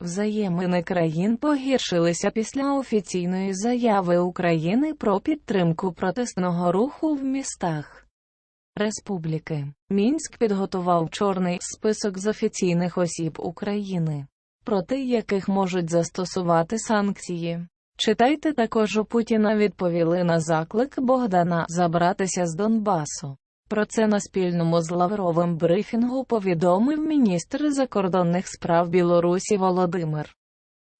Взаємини країн погіршилися після офіційної заяви України про підтримку протестного руху в містах Республіки. Мінськ підготував чорний список з офіційних осіб України, проти яких можуть застосувати санкції. Читайте також у Путіна відповіли на заклик Богдана забратися з Донбасу. Про це на спільному з Лавровим брифінгу повідомив міністр закордонних справ Білорусі Володимир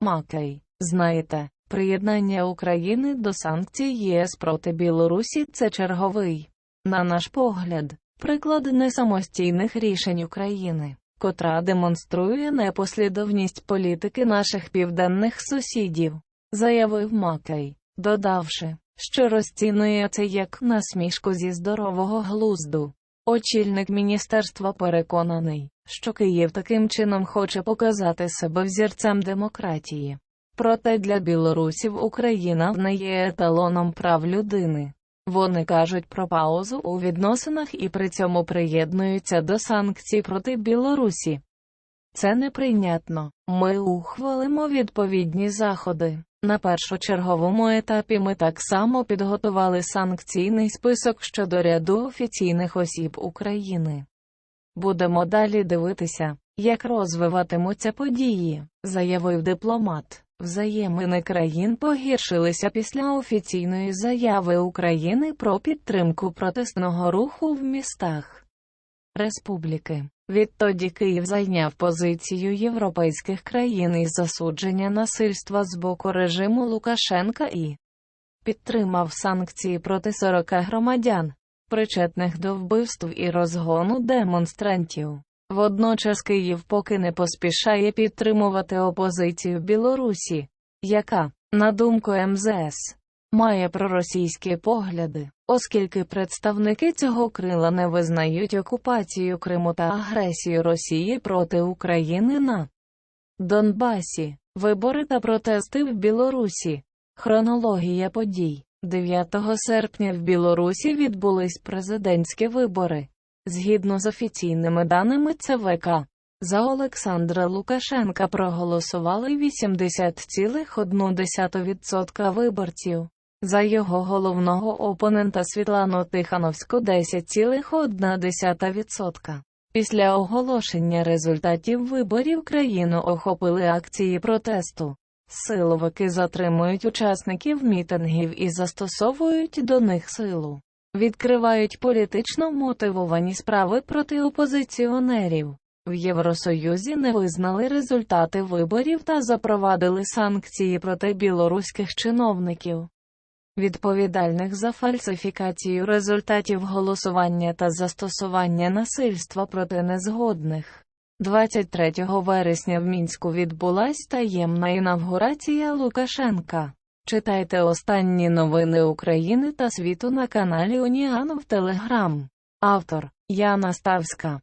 Макей. Знаєте, приєднання України до санкцій ЄС проти Білорусі це черговий, на наш погляд, приклад несамостійних рішень України, котра демонструє непослідовність політики наших південних сусідів, заявив Макей, додавши що розцінує це як насмішку зі здорового глузду. Очільник міністерства переконаний, що Київ таким чином хоче показати себе взірцем демократії. Проте для білорусів Україна не є еталоном прав людини. Вони кажуть про паузу у відносинах і при цьому приєднуються до санкцій проти Білорусі. Це неприйнятно. Ми ухвалимо відповідні заходи. На першочерговому етапі ми так само підготували санкційний список щодо ряду офіційних осіб України. Будемо далі дивитися, як розвиватимуться події, заявив дипломат. Взаємини країн погіршилися після офіційної заяви України про підтримку протестного руху в містах Республіки. Відтоді Київ зайняв позицію європейських країн із засудження насильства з боку режиму Лукашенка і підтримав санкції проти 40 громадян, причетних до вбивств і розгону демонстрантів. Водночас Київ поки не поспішає підтримувати опозицію Білорусі, яка, на думку МЗС, має проросійські погляди, оскільки представники цього крила не визнають окупацію Криму та агресію Росії проти України на Донбасі, вибори та протести в Білорусі. Хронологія подій 9 серпня в Білорусі відбулись президентські вибори. Згідно з офіційними даними ЦВК, за Олександра Лукашенка проголосували 80,1% виборців. За його головного опонента Світлану Тихановську 10,1%. Після оголошення результатів виборів країну охопили акції протесту. Силовики затримують учасників мітингів і застосовують до них силу. Відкривають політично мотивовані справи проти опозиціонерів. В Євросоюзі не визнали результати виборів та запровадили санкції проти білоруських чиновників відповідальних за фальсифікацію результатів голосування та застосування насильства проти незгодних. 23 вересня в Мінську відбулась таємна інавгурація Лукашенка. Читайте останні новини України та світу на каналі Уніан в Телеграм. Автор Яна Ставська